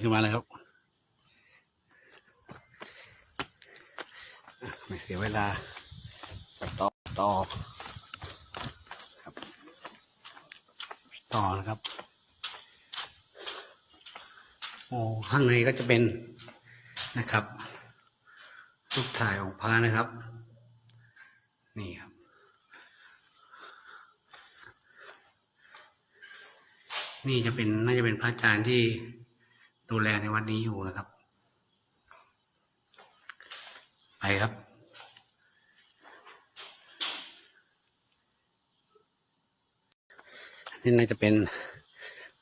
ขึ้นมาเลยครับไม่เสียเวลาต่อต่อครับต่อนะครับ โอ้ข้างในก็จะเป็นนะครับรูปถ่ายของพระนะครับ นี่ครับ นี่จะเป็นน่าจะเป็นพระอาจารย์ที่ ดูแลในวัดนี้อยู่นะครับ ไปครับ นี่น่าจะเป็น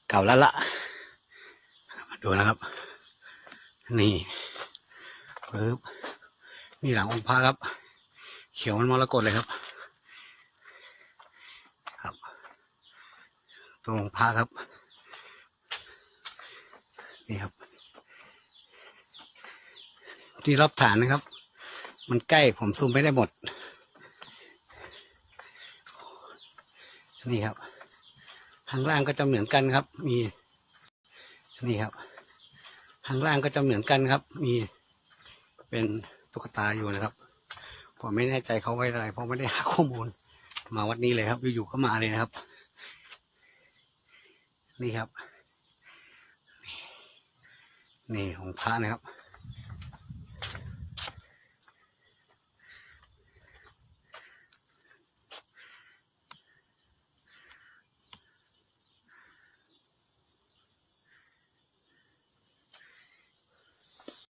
เก่าแล้วละมาดูนะครับ นี่ปึ๊บนี่หลังองค์พระครับ เขียวมันมรกตเลยครับ ครับ ตรงองค์พระครับ นี่ครับ ที่รอบฐานนะครับ มันใกล้ผมซูมไม่ได้หมด นี่ครับ ข้างล่างก็จะเหมือนกันครับ มี นี่ครับ ข้างล่างก็จะเหมือนกันครับ มีเป็นตุ๊กตาอยู่นะครับ ผมไม่แน่ใจเขาไว้อะไร เพราะไม่ได้หาข้อมูล มาวัดนี้เลยครับ อยู่ๆก็มาเลยนะครับ นี่ครับ นี่ของพระนะครับ